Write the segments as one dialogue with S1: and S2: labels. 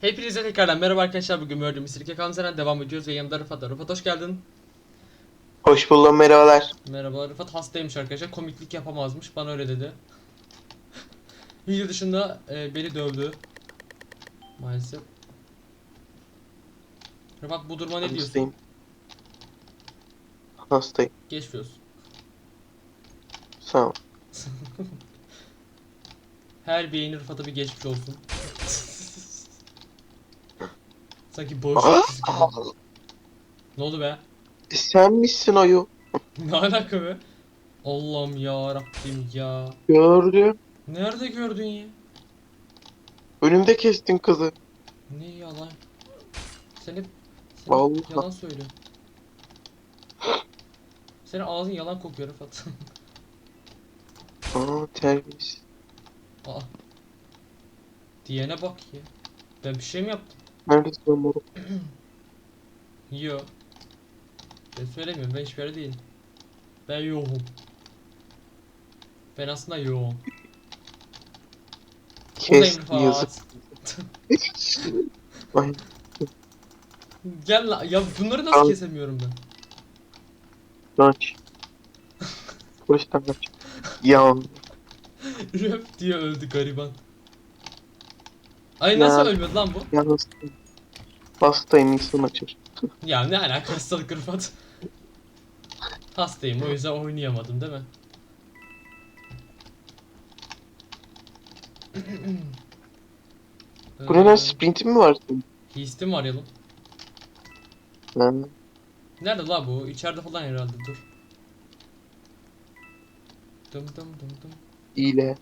S1: Hepinize tekrardan merhaba arkadaşlar. Bugün Murder Mystery Kanser'den devam ediyoruz ve yanımda Rıfat var. Rıfat hoş geldin.
S2: Hoş buldum merhabalar.
S1: Merhaba. Rıfat hastaymış arkadaşlar. Komiklik yapamazmış. Bana öyle dedi. Video dışında e, beni dövdü. Maalesef. Rıfat bu duruma ne diyorsun?
S2: Hastayım. Hastayım.
S1: Geçmiş olsun.
S2: Sağ ol.
S1: Her beğeni Rıfat'a bir geçmiş olsun. Sanki boş gibi. Ne oldu be?
S2: Sen misin oyu?
S1: Ne alaka be? Allah'ım ya Rabbim ya.
S2: Gördüm.
S1: Nerede gördün ya?
S2: Önümde kestin kızı.
S1: Ne yalan? Sen hep sen hep
S2: Vallahi.
S1: yalan söyle. Senin ağzın yalan kokuyor Rıfat.
S2: Aa terbiyesiz.
S1: Aa. Diyene bak ya. Ben bir şey mi yaptım?
S2: Neredesin moruk?
S1: Yo. Ben söylemiyorum. Ben hiçbir yerde değilim. Ben yoğum. Ben aslında yoğum.
S2: Kes yazık. Ay,
S1: Gel la. Ya bunları nasıl
S2: Al.
S1: kesemiyorum ben?
S2: kaç. Polisten kaç. Yan.
S1: Röp diye öldü gariban. Ay nasıl
S2: Ya.
S1: ölmedi lan bu?
S2: Yalnız. Hastayım insan açır.
S1: Ya ne alaka hastalık Rıfat? Hastayım o yüzden oynayamadım değil mi?
S2: Bu ne
S1: Ee,
S2: sprintin mi var senin?
S1: Histim var ya lan. Nerede la bu? İçeride falan herhalde dur. Dım dım dım dım.
S2: İyile.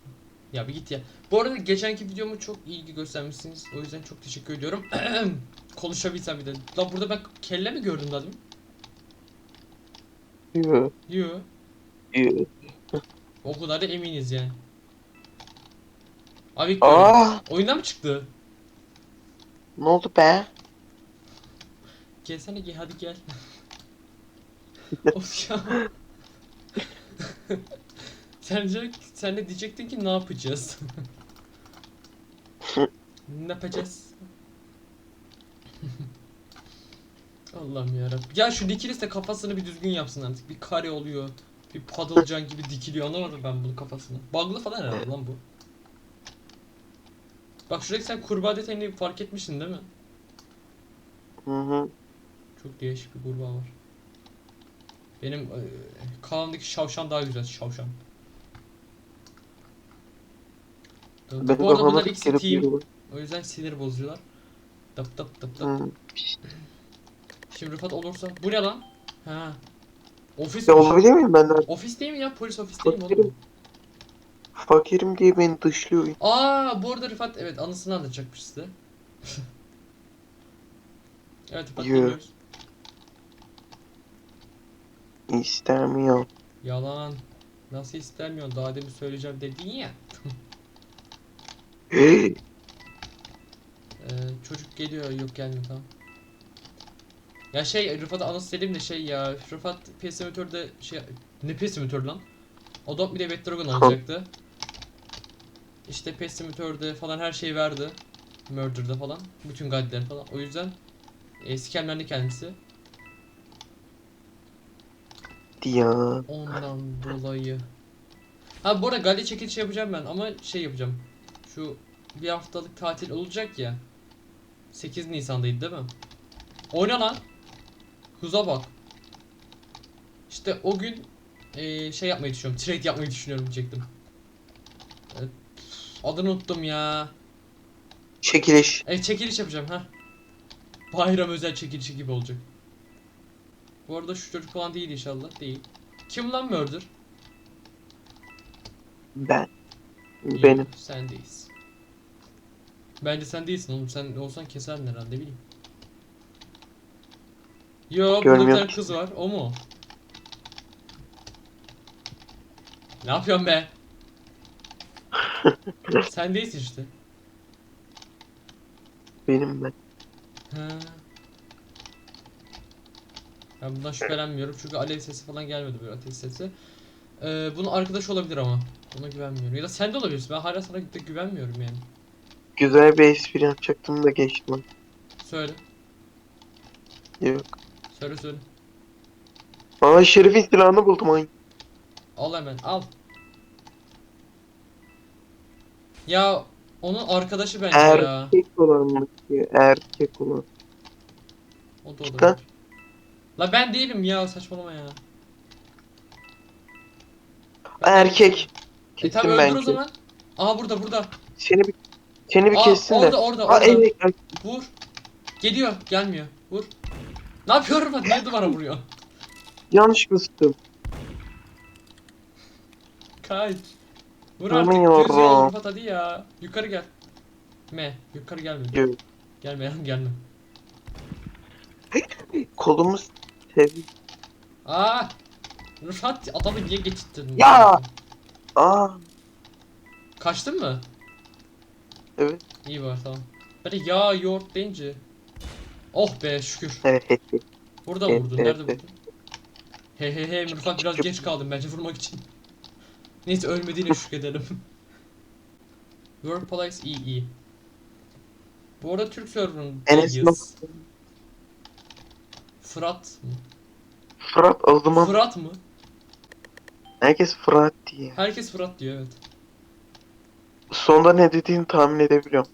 S1: Ya bir git ya. Bu arada geçenki videomu çok ilgi göstermişsiniz. O yüzden çok teşekkür ediyorum. Konuşabilsem bir de. La burada ben kelle mi gördüm daha demin?
S2: Yoo.
S1: Yo.
S2: Yoo.
S1: O kadar da eminiz yani. Abi
S2: Aa
S1: oyundan mı çıktı?
S2: ne oldu be?
S1: Gelsene gel hadi gel. of ya. Sence sen de diyecektin ki ne yapacağız? ne yapacağız? Allah'ım yarabbim. Ya şu Nikilis de kafasını bir düzgün yapsın artık. Bir kare oluyor. Bir padılcan gibi dikiliyor. Anlamadım ben bunun kafasını. Bug'lı falan herhalde lan bu. Bak şuradaki sen kurbağa detayını fark etmişsin değil mi?
S2: Hı hı.
S1: Çok değişik bir kurbağa var. Benim e, kanalımdaki şavşan daha güzel şavşan.
S2: Benim
S1: Bu arada bunlar ikisi team. O yüzden sinir bozucular. Tıp tıp tıp tıp.
S2: Hı.
S1: Şimdi Rıfat olursa. Bu ne lan? Ha. Ofis.
S2: Ya olabilir miyim ben de?
S1: Ofis değil mi ya? Polis ofis değil mi oğlum?
S2: Fakirim diye beni dışlıyor.
S1: Aa bu arada Rıfat evet anısını anlatacakmış size. evet Rıfat
S2: Yo.
S1: dinliyoruz.
S2: İstemiyorum.
S1: Yalan. Nasıl istemiyorsun? Daha demin söyleyeceğim dedin ya.
S2: Hey.
S1: Ee, çocuk geliyor yok gelmiyor tamam. Ya şey Rıfat'a anons de şey ya Rıfat PS Simulator'da şey ne PS Simulator lan? Adopt bir de Wet Dragon alacaktı. İşte PS Simulator'da falan her şeyi verdi. Murder'da falan. Bütün guide'ler falan. O yüzden e, scamlendi kendisi.
S2: Ya.
S1: Ondan dolayı. Ha bu arada galya çekilişi yapacağım ben ama şey yapacağım. Şu bir haftalık tatil olacak ya. 8 Nisan'daydı değil mi? Oyna lan. Hıza bak. İşte o gün eee, şey yapmayı düşünüyorum. Trade yapmayı düşünüyorum diyecektim. Evet. Adını unuttum ya.
S2: Çekiliş.
S1: E çekiliş yapacağım ha. Bayram özel çekilişi gibi olacak. Bu arada şu çocuk falan değil inşallah. Değil. Kim lan Murder?
S2: Ben.
S1: Yok,
S2: Benim.
S1: Sen değilsin. Bence sen değilsin oğlum. Sen olsan keserdin herhalde bileyim. Yo burada bir tane kız var. O mu? Ne yapıyorsun be? sen değilsin işte.
S2: Benim ben.
S1: Ha. Ben bundan şüphelenmiyorum çünkü alev sesi falan gelmedi böyle ateş sesi. Ee, bunun arkadaş olabilir ama. Ona güvenmiyorum. Ya da sen de olabilirsin. Ben hala sana güvenmiyorum yani.
S2: Güzel bir espri yapacaktım da geçtim.
S1: Söyle.
S2: Yok.
S1: Söyle söyle.
S2: Aa Şerif'in silahını buldum ay.
S1: Al hemen al. Ya onun arkadaşı bence ya.
S2: Erkek olanmış ya. Erkek olan.
S1: O da o
S2: Ha?
S1: da. La ben değilim ya saçmalama ya. Ben
S2: Erkek.
S1: E
S2: Kesin
S1: tamam öldür o
S2: bence.
S1: zaman. Aa burada burada.
S2: Seni bir seni bir
S1: Aa
S2: kessin de.
S1: orada orada
S2: Aa evet.
S1: Vur. Geliyor gelmiyor. Vur. Ne yapıyorum ben? Niye duvara vuruyor?
S2: Yanlış sıktım?
S1: Kaç. Vur artık.
S2: Vuramıyorum.
S1: Düz yol Rıfat hadi ya. Yukarı gel. Me. Yukarı gelme.
S2: Yok.
S1: Gelme ya gelme.
S2: Kolumu sev.
S1: Aa. Rıfat adamı niye geçittirdin?
S2: Ya! Aa
S1: Kaçtın mı?
S2: Evet.
S1: İyi var tamam. Böyle ya yoğurt deyince. Oh be şükür.
S2: Evet.
S1: Burada
S2: Evet,
S1: vurdun.
S2: evet,
S1: Nerede
S2: evet.
S1: vurdun? He he he Rıfat biraz geç kaldım bence vurmak için. Neyse ölmediğine şükredelim. Workplace iyi iyi. Bu arada Türk
S2: Enes
S1: serverındayız. Fırat mı?
S2: Fırat o zaman
S1: Fırat mı?
S2: herkes Fırat diye.
S1: Herkes Fırat diyor evet.
S2: Sonda ne dediğini tahmin edebiliyorum.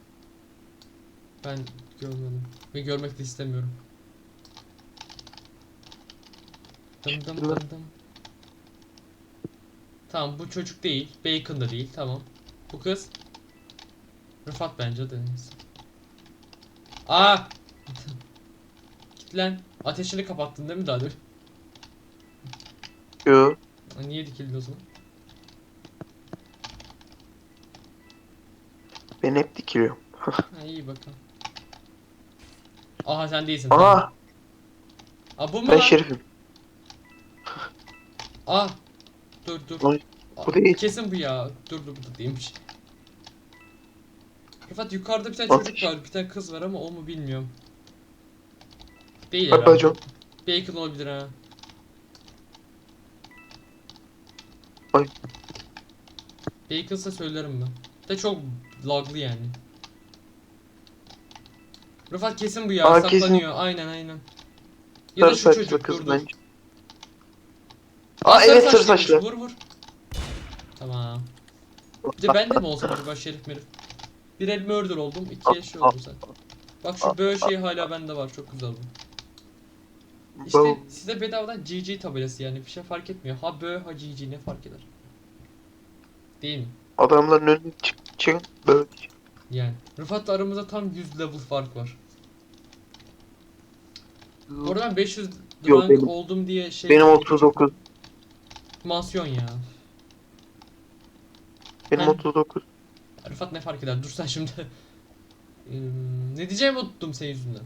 S1: Ben görmedim. Ve görmek de istemiyorum. Dım dım dım dım. Tamam bu çocuk değil. Bacon da değil. Tamam. Bu kız. Rıfat bence de neyse. Aa! Git lan. Ateşini kapattın değil mi daha demin?
S2: Yo.
S1: Niye dikildin o zaman?
S2: Ben hep dikiliyorum.
S1: Ha iyi bakalım. Aha sen değilsin. tamam.
S2: Aa
S1: Aa bu mu
S2: ben
S1: lan?
S2: Şerif'im.
S1: Aa. Dur dur.
S2: Ay,
S1: Aa,
S2: bu değil.
S1: Kesin bu ya. Dur dur bu da değilmiş. Rıfat yukarıda bir tane
S2: Ateş.
S1: çocuk var. Bir tane kız var ama o mu bilmiyorum. Değil
S2: Bak
S1: herhalde.
S2: bacım.
S1: Bacon olabilir ha.
S2: Ay.
S1: Bacon'sa söylerim ben. De çok laglı yani. Rıfat kesin bu ya.
S2: Aa, kesin.
S1: saklanıyor. Aynen aynen. Ya da şu çocuk.
S2: kız
S1: dur dur.
S2: bence.
S1: Aa,
S2: Aa evet
S1: saçlıymış.
S2: saçlı.
S1: Vur vur. Tamam. Bir de ben de mi olsam acaba şerif merif? Bir el murder oldum, iki şey oldum sen. Bak şu böyle şey hala bende var, çok güzel bu. İşte size bedavadan GG tabelası yani bir şey fark etmiyor. Ha bö ha GG ne fark eder? Değil mi?
S2: Adamların önüne çık çıkın böyle.
S1: Yani. Rıfat'la aramızda tam 100 level fark var. Ben 500
S2: Yok,
S1: rank
S2: benim-
S1: oldum diye şey...
S2: Benim 39.
S1: Mansiyon ya.
S2: Benim
S1: Ben-
S2: 39.
S1: Rıfat ne fark eder? Dur sen şimdi. Eee, ne diyeceğimi unuttum senin yüzünden.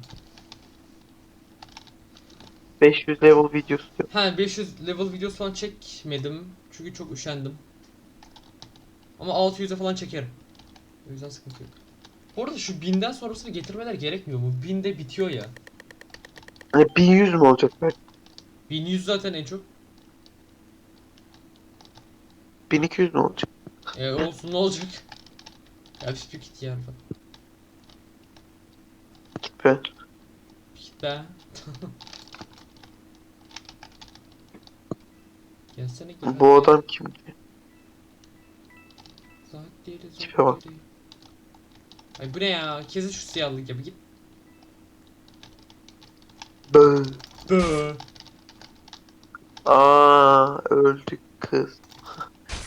S2: 500 level videosu.
S1: Ha 500 level videosu falan çekmedim. Çünkü çok üşendim. Ama 600'e falan çekerim. O yüzden sıkıntı yok. Bu arada şu 1000'den sonrasını getirmeler gerekmiyor mu? 1000'de bitiyor ya.
S2: Hani 1100 mü olacak belki?
S1: 1100 zaten en çok.
S2: 1200 mü olacak?
S1: E olsun ne olacak? Ya bir bir git ya Rıfat.
S2: Git be.
S1: Git be. Gelsene gel.
S2: Bu adam kim?
S1: Saatleri
S2: Tipe bak.
S1: Ay bu ne ya? Kesin şu siyahlık ya bir git.
S2: Bö.
S1: Bö.
S2: Aa öldük kız.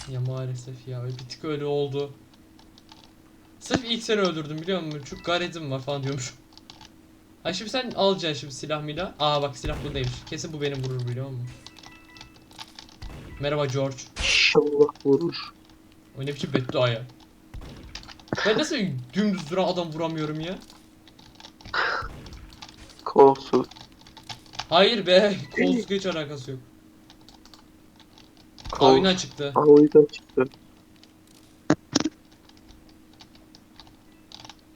S1: Ya maalesef ya bir tık öyle oldu. Sırf ilk seni öldürdüm biliyor musun? Çok garetim var falan diyormuş. Ay şimdi sen alacaksın şimdi silah milah. Aa bak silah buradaymış. Kesin bu beni vurur biliyor musun? Merhaba George.
S2: İnşallah vurur.
S1: O ne biçim beddua ya. Ben nasıl dümdüz duran adam vuramıyorum ya?
S2: Kolsuz.
S1: Hayır be. Kolsuzla hiç alakası yok.
S2: Kol.
S1: oyundan çıktı.
S2: Aa o yüzden çıktı.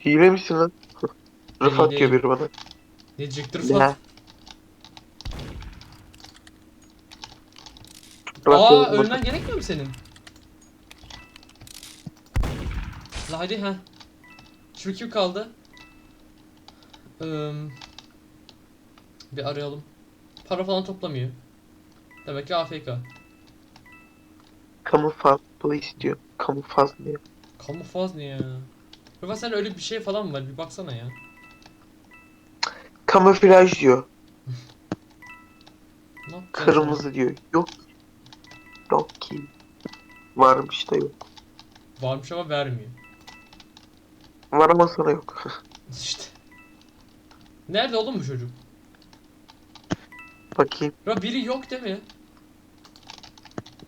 S2: Hile misin lan? Rıfat diyor biri bana.
S1: Ne diyecektir? Rıfat? Aa ölmen gerekmiyor mu senin? La hadi ha. Şimdi kim kaldı? Eee, bir arayalım. Para falan toplamıyor. Demek ki AFK.
S2: Kamuflaj police diyor. Kamuflaj diyor.
S1: Kamuflaj ne ya? Rıfat sen öyle bir şey falan mı var? Bir baksana ya.
S2: Kamuflaj diyor.
S1: Ne yapacaksın
S2: Kırmızı diyor. Yok. Yok ki. Varmış da yok.
S1: sen? Varmış ama vermiyor.
S2: Var ama sana yok.
S1: İşte. Nerede oğlum bu çocuk?
S2: Bakayım.
S1: Ya biri yok değil mi?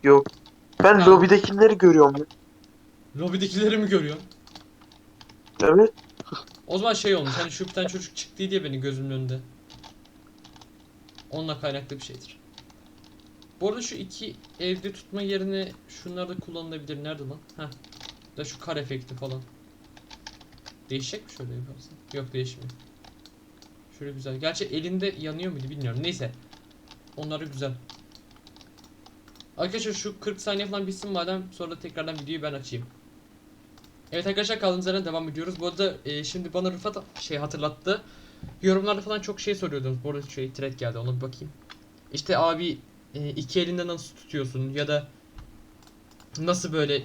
S2: Yok. Ben
S1: Ha.
S2: lobidekileri görüyorum. ya.
S1: Lobidekileri mi görüyorsun?
S2: Evet.
S1: O zaman şey olmuş hani şu bir tane çocuk çıktı diye benim gözümün önünde. Onunla kaynaklı bir şeydir. Bu arada şu iki elde tutma yerine şunlar da kullanılabilir. Nerede lan? Heh. Da şu kar efekti falan. Değişecek mi şöyle yaparsan? Yok değişmiyor. Şöyle güzel. Gerçi elinde yanıyor muydu bilmiyorum. Neyse. Onlar da güzel. Arkadaşlar şu 40 saniye falan bitsin madem sonra tekrardan videoyu ben açayım. Evet arkadaşlar kaldığımız yerden devam ediyoruz. Bu arada e, şimdi bana Rıfat şey hatırlattı. Yorumlarda falan çok şey soruyordunuz. Bu arada şey thread geldi ona bir bakayım. İşte abi e, iki elinde nasıl tutuyorsun ya da nasıl böyle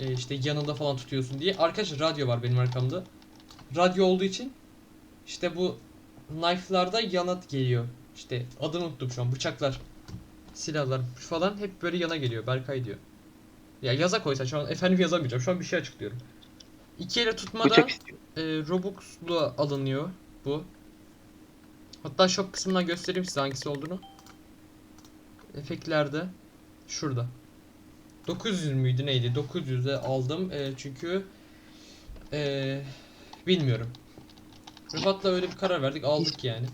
S1: e, işte yanında falan tutuyorsun diye. Arkadaşlar radyo var benim arkamda. Radyo olduğu için işte bu knife'larda yana geliyor. İşte adını unuttum şu an. Bıçaklar, silahlar falan hep böyle yana geliyor. Berkay diyor. Ya yaza koysa şu an efendim yazamayacağım. Şu an bir şey açıklıyorum. İki ele tutmada e, Robux'la alınıyor bu. Hatta shop kısmından göstereyim size hangisi olduğunu. Efektlerde şurada. 900 müydü neydi? 900'e aldım E, çünkü e, bilmiyorum. Rıfat'la öyle bir karar verdik aldık yani.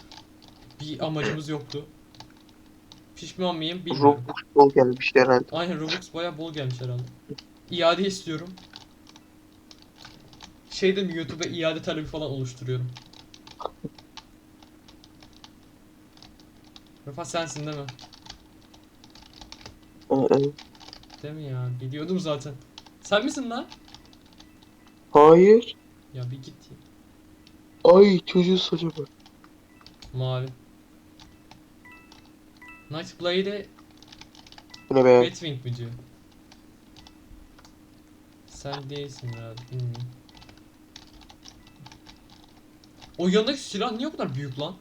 S1: bir amacımız yoktu. Pişman mıyım bilmiyorum.
S2: Robux bol gelmiş herhalde.
S1: Aynen Robux baya bol gelmiş herhalde. İade istiyorum. Şeyde mi YouTube'a iade talebi falan oluşturuyorum. Rıfat sensin değil mi?
S2: Ee,
S1: Değil mi ya? Biliyordum zaten. Sen misin lan?
S2: Hayır.
S1: Ya bir git ya.
S2: Ay çocuğu saça bak.
S1: Mavi. Night Blade'e
S2: Bu ne be?
S1: Batwing mi diyor? Sen değilsin herhalde bilmiyorum. O yanındaki silah niye o kadar büyük lan?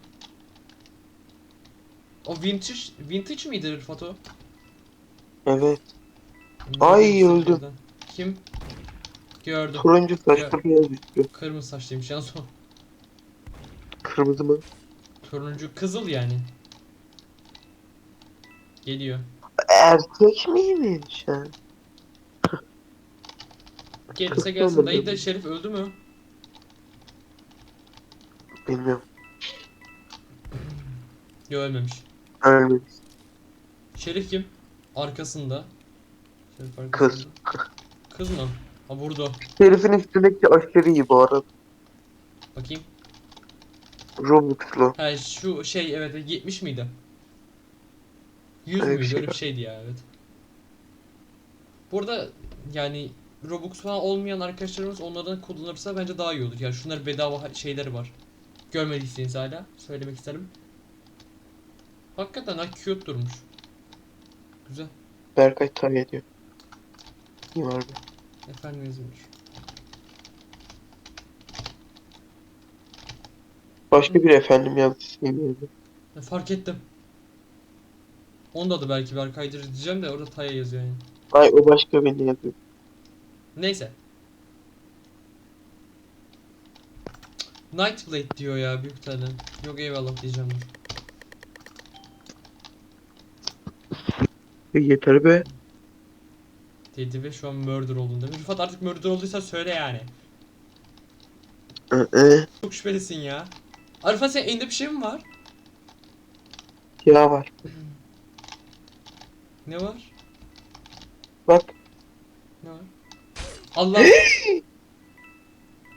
S1: O vintage, vintage miydi Rıfat o?
S2: Evet. Ay, öldüm.
S1: Kim? Gördüm.
S2: Turuncu saçlı beyaz üstü.
S1: Kırmızı saçlıymış yalnız o.
S2: Kırmızı mı?
S1: Turuncu kızıl yani. Geliyor.
S2: Erkek miymiş ha?
S1: Gelirse gelsin. Dayı da? Şerif öldü mü?
S2: Bilmiyorum.
S1: Yok ölmemiş.
S2: Ölmemiş.
S1: Şerif kim? Arkasında.
S2: Kız.
S1: Kız mı? Ha burada.
S2: Herifin üstündeki aşırı iyi bu arada.
S1: Bakayım.
S2: Robux'lu.
S1: Ha şu şey evet 70 miydi? 100
S2: Öyle bir
S1: müydü?
S2: şey
S1: Öyle bir
S2: var.
S1: şeydi ya evet. Burada yani Robux falan olmayan arkadaşlarımız onlardan kullanırsa bence daha iyi olur. Yani şunlar bedava ha- şeyleri var. Görmediyseniz hala söylemek isterim. Hakikaten ha cute durmuş. Güzel.
S2: Berkay tay ediyor. Var be.
S1: Efendim yazılmış.
S2: Başka bir efendim yazdı sevmiyorum.
S1: Ya fark ettim. Onda da belki Berkay'dır diyeceğim de orada Taya yazıyor yani.
S2: Ay o başka beni yazıyor.
S1: Neyse. Nightblade diyor ya büyük tane. Yok eyvallah diyeceğim
S2: yeter be.
S1: Dedi ve şu an murder oldun demiş. Rıfat artık murder olduysa söyle yani.
S2: Ee,
S1: Çok şüphelisin ya. Arifat senin elinde bir şey mi var?
S2: ya var.
S1: Ne var?
S2: Bak.
S1: Ne var? Allah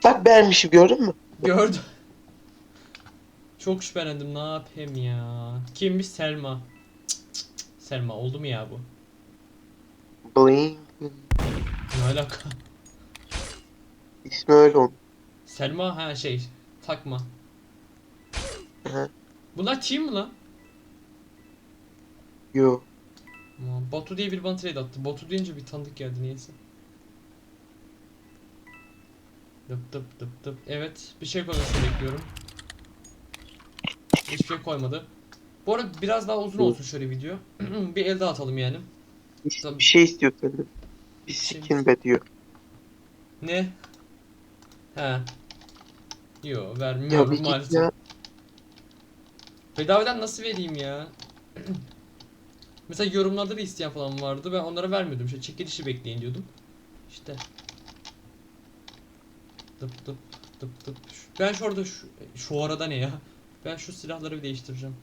S2: Bak beğenmişim gördün mü?
S1: gördüm. Çok şüphelendim ne yapayım ya. Kimmiş Selma? Cık cık cık. Selma oldu mu ya bu?
S2: Bling.
S1: Ne alaka?
S2: İsmi öyle oldu.
S1: Selma ha şey takma.
S2: Hı.
S1: Bunlar team mi lan?
S2: Yo.
S1: Aman, Batu diye bir bana trade attı. Batu deyince bir tanıdık geldi niyeyse. Dıp dıp dıp dıp. Evet bir şey koymasını bekliyorum. Hiçbir şey koymadı. Bu arada biraz daha uzun olsun şöyle video. bir el daha atalım yani.
S2: Bir,
S1: Tabii.
S2: bir şey istiyor senden. Bir skin be diyor.
S1: Ne? He. Yo
S2: Ya
S1: vermiyorum
S2: bir git
S1: maalesef.
S2: ya.
S1: Bedavadan nasıl vereyim ya? Mesela yorumlarda da isteyen falan vardı. Ben onlara vermiyordum. Şey çekilişi bekleyin diyordum. İşte. Dıp dıp dıp dıp. Şu- Ben şu arada şu, şu arada ne ya? Ben şu silahları bir değiştireceğim.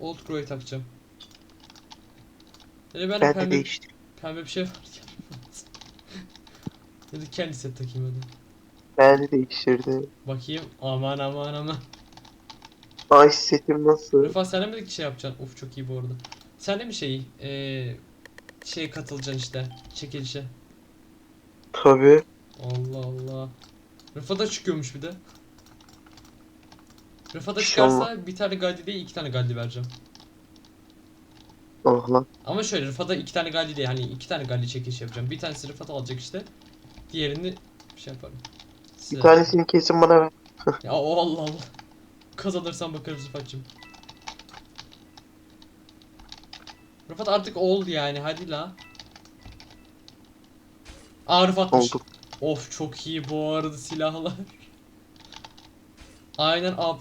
S1: Old Crow'yu takacağım. Yani ben,
S2: Ben de
S1: pembe,
S2: değiştim.
S1: pembe bir şey var. ya da kendi set takayım hadi.
S2: Ben de değiştirdim.
S1: Bakayım. Aman aman aman.
S2: Ay setim nasıl?
S1: Rıfat sen de mi şey yapacaksın? Of çok iyi bu arada. Sen de mi şey eee şeye katılacaksın işte çekilişe.
S2: Tabii.
S1: Allah Allah. Rıfat'a çıkıyormuş bir de. Rıfat'a
S2: İnşallah.
S1: çıkarsa bir tane galdi değil iki tane galdi vereceğim.
S2: Oh lan.
S1: Ama şöyle Rıfat'a iki tane galdi değil hani iki tane galdi çekiliş yapacağım. Bir tanesi Rıfat alacak işte. Diğerini şey yaparım.
S2: Bir
S1: Size-
S2: tanesini kesin bana ver.
S1: Ya o Allah Allah. Kazanırsan bakarız Rıfat'cığım. Rıfat artık oldu yani hadi la. Aa Rıfat'mış.
S2: Oldu.
S1: Of çok iyi bu arada silahlar. Aynen ab.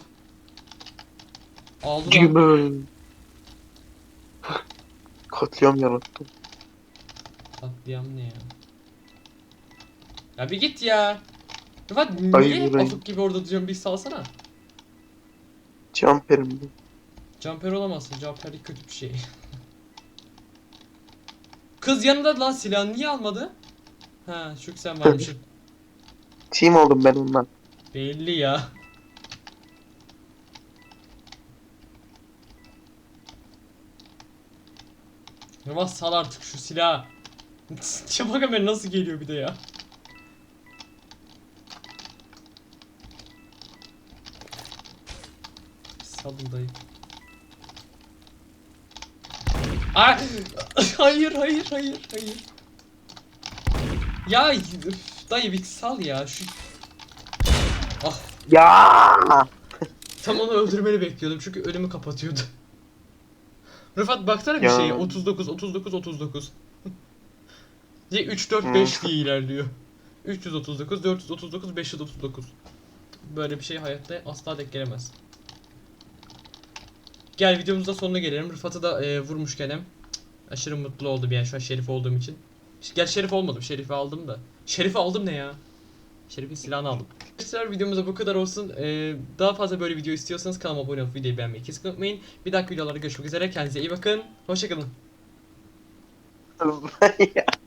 S1: Aldı lan.
S2: Katliam yarattım.
S1: Katliam ne ya? Ya bir git ya. Rıfat niye afık gibi orada duruyorsun bir salsana.
S2: Jumper'ım bu.
S1: Jumper olamazsın. Jumper kötü bir şey. Kız yanında lan silahını niye almadı? Ha çünkü sen varmışsın.
S2: Team oldum ben ondan.
S1: Belli ya. Yavaş sal artık şu silahı. Çabuk hemen nasıl geliyor bir de ya. Salın dayı. Ay, hayır hayır hayır hayır. Ya üf, dayı bir sal ya şu Ah
S2: Ya.
S1: tam onu öldürmeni bekliyordum çünkü önümü kapatıyordu. Rıfat baksana bir
S2: Ya.
S1: şeye 39 39 39. Diye 3 4
S2: Hmm.
S1: 5 diye ilerliyor. 339 439 539. Böyle bir şey hayatta asla denk gelemez. Gel videomuzda sonuna gelelim. Rıfat'ı da e, vurmuşken hem aşırı mutlu oldum yani şu an Şerif olduğum için. Gel Şerif olmadım. Şerif'i aldım da. Şerif'i aldım ne ya? Şerif'in silahını aldım. Arkadaşlar videomuzda bu kadar olsun. Ee, daha fazla böyle video istiyorsanız kanalıma abone olup videoyu beğenmeyi kesin unutmayın. Bir dahaki videolarda görüşmek üzere. Kendinize iyi bakın. Hoşçakalın.